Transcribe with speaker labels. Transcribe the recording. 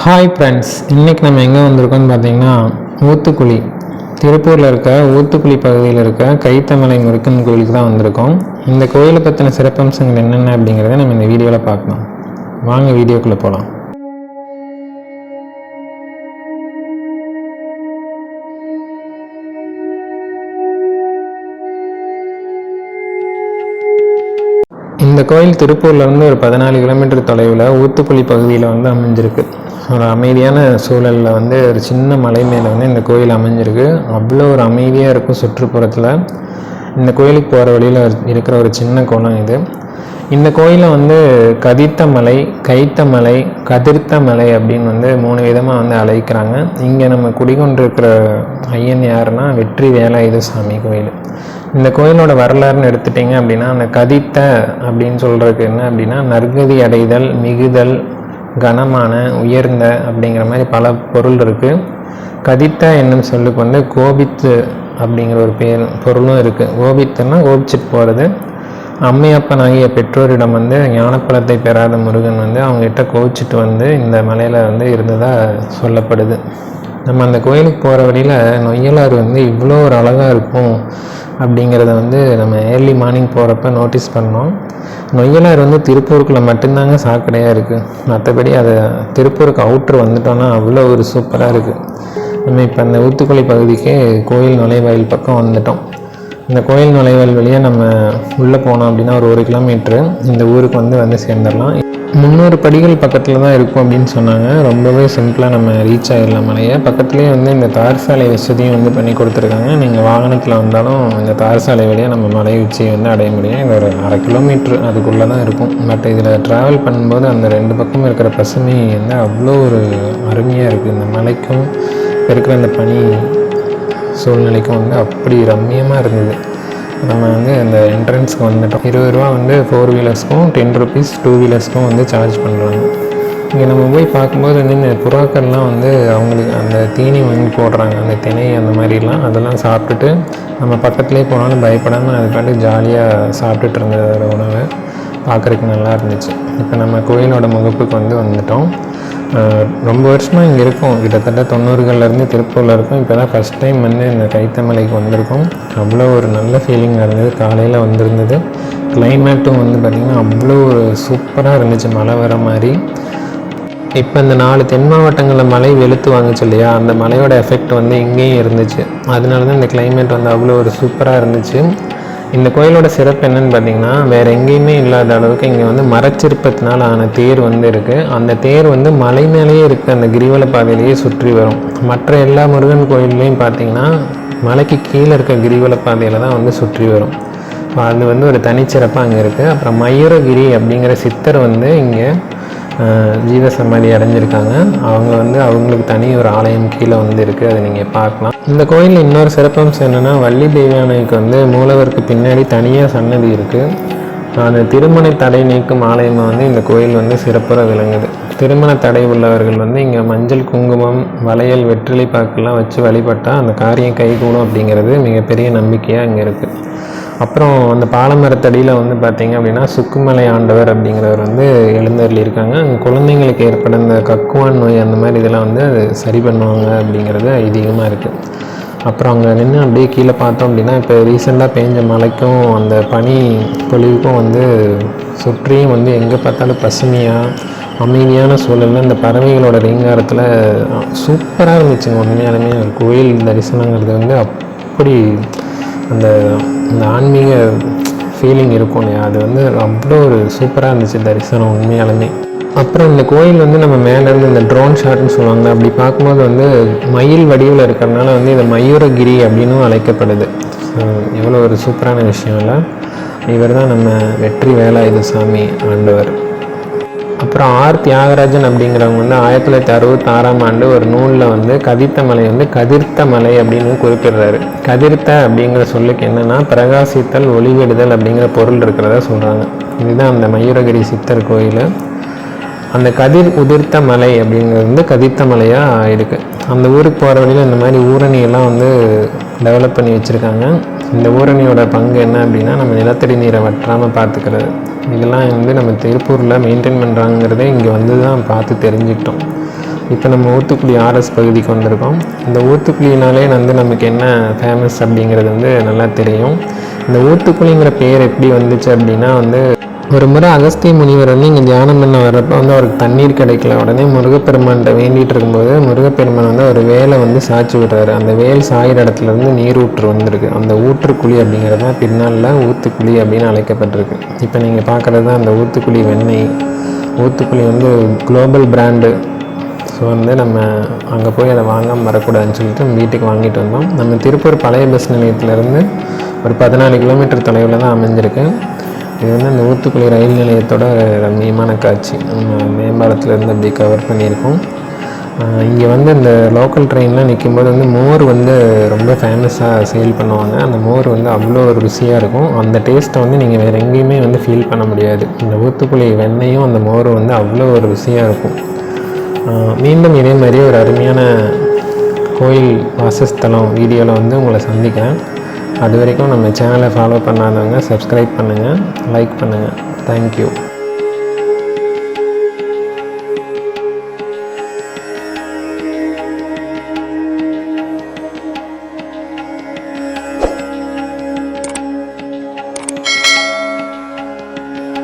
Speaker 1: Hi friends இன்றைக்கி நம்ம எங்கே வந்திருக்கோம்னு பார்த்தீங்கன்னா ஊத்துக்குழி. திருப்பூரில் இருக்க ஊத்துக்குழி பகுதியில் இருக்க கைத்தமலை முருக்கன் கோயிலுக்கு தான் வந்திருக்கோம். இந்த கோயிலை பற்றின சிறப்பம்சங்கள் என்னென்ன அப்படிங்கிறத நம்ம இந்த வீடியோவில் பார்க்கலாம். வாங்க வீடியோக்குள்ளே போகலாம் இந்த கோயில் திருப்பூர்லேருந்து ஒரு பதினாலு கிலோமீட்டர் தொலைவில் ஊத்துக்குழி பகுதியில் வந்து அமைஞ்சிருக்கு. ஒரு அமைதியான சூழலில் வந்து ஒரு சின்ன மலை மேலே வந்து இந்த கோயில் அமைஞ்சிருக்கு. அவ்வளோ ஒரு அமைதியாக இருக்கும் சுற்றுப்புறத்தில். இந்த கோயிலுக்கு போகிற வழியில் இருக்கிற ஒரு சின்ன குளம் இது. இந்த கோயிலை வந்து கதித்த மலை கைத்த மலை கதிர்த்த மலை அப்படின்னு வந்து மூணு விதமாக வந்து அழைக்கிறாங்க. இங்கே நம்ம குடிகொண்டிருக்கிற ஐயன் யாருன்னா வெற்றி வேலாயுத சாமி கோயில். இந்த கோயிலோட வரலாறுன்னு எடுத்துட்டிங்க அப்படின்னா அந்த கதித்த அப்படின்னு சொல்கிறதுக்கு என்ன அப்படின்னா நற்கதி அடைதல் மிகுதல் கனமான உயர்ந்த அப்படிங்கிற மாதிரி பல பொருள் இருக்குது கதித்த என்னும் சொல்லுக்கு வந்து கோபித்து அப்படிங்கிற ஒரு பேர் பொருளும் இருக்குது கோபித்துன்னா கோபிச்சுட்டு போகிறது அம்மையப்பன் ஆகிய பெற்றோரிடம் வந்து ஞானப்பழத்தை பெறாத முருகன் வந்து அவங்ககிட்ட கோவிச்சிட்டு வந்து இந்த மலையில் வந்து இருந்ததாக சொல்லப்படுது. நம்ம அந்த கோயிலுக்கு போகிற வழியில் நொய்யலாறு வந்து இவ்வளோ ஒரு அழகாக இருக்கும். அப்படிங்கிறத வந்து நம்ம ஏர்லி மார்னிங் போகிறப்ப நோட்டீஸ் பண்ணோம். நொய்யலார் வந்து திருப்பூருக்குள்ளே மட்டும்தாங்க சாக்கடையாக இருக்குது மற்றபடி அதை திருப்பூருக்கு அவுட்ரு வந்துட்டோன்னா அவ்வளோ ஒரு சூப்பராக இருக்குது நம்ம இப்போ அந்த ஊத்துக்குழி பகுதிக்கு கோயில் நுழைவாயில் பக்கம் வந்துட்டோம். இந்த கோயில் நுழைவல் வழியாக நம்ம உள்ளே போனோம் அப்படின்னா ஒரு ஒரு கிலோமீட்ரு இந்த ஊருக்கு வந்து வந்து சேர்ந்துடலாம். முந்நூறு படிகள் பக்கத்தில் தான் இருக்கும் அப்படின்னு சொன்னாங்க. ரொம்பவே சிம்பிளாக நம்ம ரீச் ஆகிடலாம் மலையை. பக்கத்துலேயே வந்து இந்த தார் சாலை வசதியும் வந்து பண்ணி கொடுத்துருக்காங்க. நீங்கள் வாகனத்தில் வந்தாலும் இந்த தார் சாலை வழியாக நம்ம மலை உச்சியை வந்து அடைய முடியும். இது ஒரு அரை கிலோமீட்ரு அதுக்குள்ளே தான் இருக்கும். பட் இதில் ட்ராவல் பண்ணும்போது அந்த ரெண்டு பக்கம் இருக்கிற பசுமை வந்து அவ்வளோ ஒரு அருமையாக இருக்குது இந்த மலைக்கும் இருக்கிற அந்த பனி சூழ்நிலைக்கும் வந்து அப்படி ரம்மியமாக இருந்தது. நம்ம வந்து அந்த என்ட்ரன்ஸ்க்கு வந்துட்டோம். இருபது ரூபா வந்து ஃபோர் வீலர்ஸ்க்கும் டென் ருபீஸ் டூ வீலர்ஸ்க்கும் வந்து சார்ஜ் பண்ணுறாங்க இங்கே நம்ம போய் பார்க்கும்போது வந்து இந்த புறாக்கள்லாம் வந்து அவங்களுக்கு அந்த தீனி வாங்கி போடுறாங்க. அந்த திணை அந்த மாதிரிலாம் அதெல்லாம் சாப்பிட்டுட்டு நம்ம பக்கத்துலேயே போனாலும் பயப்படாமல் அது பாட்டு ஜாலியாக சாப்பிட்டுட்டு இருந்த உணவை. பார்க்குறதுக்கு நல்லா இருந்துச்சு. இப்போ நம்ம கோயிலோட முகப்புக்கு வந்து வந்துட்டோம். ரொம்ப வருஷமாக இங்கே இருக்கோம். கிட்டத்தட்ட தொண்ணூறுகள்லேருந்து திருப்பூரில் இருக்கோம். இப்போ தான் ஃபஸ்ட் டைம் வந்து இந்த கைத்தமலைக்கு வந்திருக்கோம். அவ்வளோ ஒரு நல்ல ஃபீலிங் இருந்தது. காலையில் வந்திருந்தது. கிளைமேட்டும் வந்து பார்த்திங்கன்னா அவ்வளோ ஒரு சூப்பராக இருந்துச்சு. மழை வர மாதிரி. இப்போ இந்த நாலு தென் மாவட்டங்களில் மழை வெளுத்து வாங்குச்சு இல்லையா? அந்த மழையோட எஃபெக்ட் வந்து இங்கேயும் இருந்துச்சு. அதனால தான் இந்த கிளைமேட் வந்து அவ்வளோ ஒரு சூப்பராக இருந்துச்சு. இந்த கோயிலோட சிறப்பு என்னன்னு பார்த்தீங்கன்னா வேறு எங்கேயுமே இல்லாத அளவுக்கு இங்கே வந்து மரச்சிற்பத்தினால் ஆன தேர் வந்து இருக்குது அந்த தேர் வந்து மலை மேலேயே இருக்குது அந்த கிரிவல பாதையிலேயே சுற்றி வரும். மற்ற எல்லா முருகன் கோயில்லையும் பார்த்தீங்கன்னா மலைக்கு கீழே இருக்க கிரிவல பாதையில் தான் வந்து சுற்றி வரும். அது வந்து ஒரு தனிச்சிறப்பாக அங்கே இருக்குது அப்புறம் மயூரகிரி அப்படிங்கிற சித்தர் வந்து இங்கே ஜீவசமாதி ஜீவ அடைஞ்சிருக்காங்க. அவங்க வந்து அவங்களுக்கு தனி ஒரு ஆலயம் கீழே வந்து இருக்குது அதை நீங்கள் பார்க்கலாம். இந்த கோயிலில் இன்னொரு சிறப்பம்சம் என்னென்னா வள்ளி தெய்வானைக்கு வந்து மூலவருக்கு பின்னாடி தனியாக சன்னதி இருக்குது அந்த திருமண தடை நீக்கும் ஆலயமாக வந்து இந்த கோயில் வந்து சிறப்புற விளங்குது. திருமண தடை உள்ளவர்கள் வந்து இங்கே மஞ்சள் குங்குமம் வளையல் வெற்றிலை பாக்கெல்லாம் வச்சு வழிபட்டால் அந்த காரியம் கைகூடும் அப்படிங்கிறது மிகப்பெரிய நம்பிக்கையாக இங்கே இருக்குது அப்புறம் அந்த பாலமரத்தடியில் வந்து பார்த்திங்க அப்படின்னா சுக்குமலை ஆண்டவர் அப்படிங்கிறவர் வந்து எழுந்தருளி இருக்காங்க. குழந்தைங்களுக்கு ஏற்பட இந்த கக்குவான் நோய் அந்த மாதிரி இதெல்லாம் வந்து அது சரி பண்ணுவாங்க அப்படிங்கிறது ஐதீகமாக இருக்குது அப்புறம் அங்கே நின்று அப்படியே கீழே பார்த்தோம் அப்படின்னா இப்போ ரீசெண்டாக பெஞ்ச மழைக்கும் அந்த பனி பொழிவுக்கும் வந்து சுற்றியும் வந்து எங்கே பார்த்தாலும் பசுமையாக அமைதியான சூழலில் இந்த பறவைகளோட ரீங்காரத்தில் சூப்பராக இருந்துச்சுங்க. உண்மையாலுமே ஒரு கோயில் தரிசனங்கிறது வந்து அப்படி அந்த அந்த ஆன்மீக ஃபீலிங் இருக்கும் இல்லையா? அது வந்து அவ்வளோ ஒரு சூப்பராக இருந்துச்சு தரிசனம் உண்மையாலுமே. அப்புறம் இந்த கோயில் வந்து நம்ம மேலேருந்து இந்த ட்ரோன் ஷாட்னு சொல்லுவாங்க. அப்படி பார்க்கும்போது வந்து மயில் வடிவில் இருக்கிறதுனால வந்து இது மயூரகிரி அப்படின்னும் அழைக்கப்படுது. ஸோ எவ்வளோ ஒரு சூப்பரான விஷயம் இல்லை. இவர் தான் நம்ம வெற்றி வேலாயுத சாமி ஆண்டவர். அப்புறம் ஆர் தியாகராஜன் அப்படிங்கிறவங்க வந்து ஆயிரத்தி தொள்ளாயிரத்தி அறுபத்தாறாம் ஆண்டு ஒரு நூலில் வந்து கதித்த மலை வந்து கதிர்த்த மலை அப்படின்னு குறிப்பிடுறாரு. கதிர்த்த அப்படிங்கிற சொல்லுக்கு என்னென்னா பிரகாசித்தல் ஒளிவிடுதல் அப்படிங்கிற பொருள் இருக்கிறத சொல்கிறாங்க இதுதான் அந்த மயூரகிரி சித்தர் கோயில். அந்த கதிர் உதிர்த்த மலை அப்படிங்கிறது வந்து கதிர்த்த மலையாக இருக்குது அந்த ஊருக்கு போகிற வழியில் இந்த மாதிரி ஊரணியெல்லாம் வந்து டெவலப் பண்ணி வச்சுருக்காங்க. இந்த ஊரணியோட பங்கு என்ன அப்படின்னா நம்ம நிலத்தடி நீரை வற்றாமல் பார்த்துக்கிறது. இதெல்லாம் வந்து நம்ம திருப்பூரில் மெயின்டைன் பண்ணுறாங்கிறதே இங்கே வந்து தான் பார்த்து தெரிஞ்சுக்கிட்டோம். இப்போ நம்ம ஊத்துக்குழி ஆர்எஸ் பகுதிக்கு வந்திருக்கோம். இந்த ஊத்துக்குழினாலே வந்து நமக்கு என்ன ஃபேமஸ் அப்படிங்கிறது வந்து நல்லா தெரியும். இந்த ஊத்துக்குளிங்கிற பேர் எப்படி வந்துச்சு அப்படின்னா வந்து ஒரு முறை அகஸ்திய முனிவர் வந்து இங்கே தியானம் பண்ண வரப்போ வந்து அவருக்கு தண்ணீர் கிடைக்கல. உடனே முருகப்பெருமான்கிட்ட வேண்டிகிட்டு இருக்கும்போது முருகப்பெருமான் வந்து ஒரு வேலை வந்து சாய்ச்சி விடுறாரு. அந்த வேல் சாயிற இடத்துலேருந்து நீர் ஊற்று வந்திருக்கு. அந்த ஊற்றுக்குழி அப்படிங்கிறது தான் பின்னால் ஊத்துக்குழி அப்படின்னு அழைக்கப்பட்டிருக்கு. இப்போ நீங்கள் பார்க்குறது தான் அந்த ஊத்துக்குழி வெண்ணெய். ஊத்துக்குழி வந்து குளோபல் பிராண்டு. ஸோ வந்து நம்ம அங்கே போய் அதை வாங்காமல் வரக்கூடாதுன்னு சொல்லிட்டு வீட்டுக்கு வாங்கிட்டு வந்தோம். நம்ம திருப்பூர் பழைய பஸ் நிலையத்திலேருந்து ஒரு பதினாலு கிலோமீட்டர் தொலைவில் தான் அமைஞ்சிருக்கு. இது வந்து அந்த ஊத்துக்குளி ரயில் நிலையத்தோட ரம்மியமான காட்சி. மேம்பாலத்துலேருந்து அப்படி கவர் பண்ணியிருக்கோம். இங்கே வந்து இந்த லோக்கல் ட்ரெயின்லாம் நிற்கும்போது வந்து மோர் வந்து ரொம்ப ஃபேமஸாக சேல் பண்ணுவாங்க. அந்த மோர் வந்து அவ்வளோ ஒரு ருசியாக இருக்கும். அந்த டேஸ்ட்டை வந்து நீங்கள் வேறு எங்கேயுமே வந்து ஃபீல் பண்ண முடியாது. இந்த ஊத்துக்குளி வெண்ணையும் அந்த மோரும் வந்து அவ்வளோ ஒரு ருசியாக இருக்கும். மீண்டும் இதே மாதிரி ஒரு அருமையான கோயில் வாசஸ்தலம் வீடியோவில் வந்து உங்களை சந்திக்கிறேன். அது வரைக்கும் நம்ம சேனலை ஃபாலோ பண்ணாதவங்க சப்ஸ்கிரைப் பண்ணுங்கள் லைக் பண்ணுங்கள் தேங்க்யூ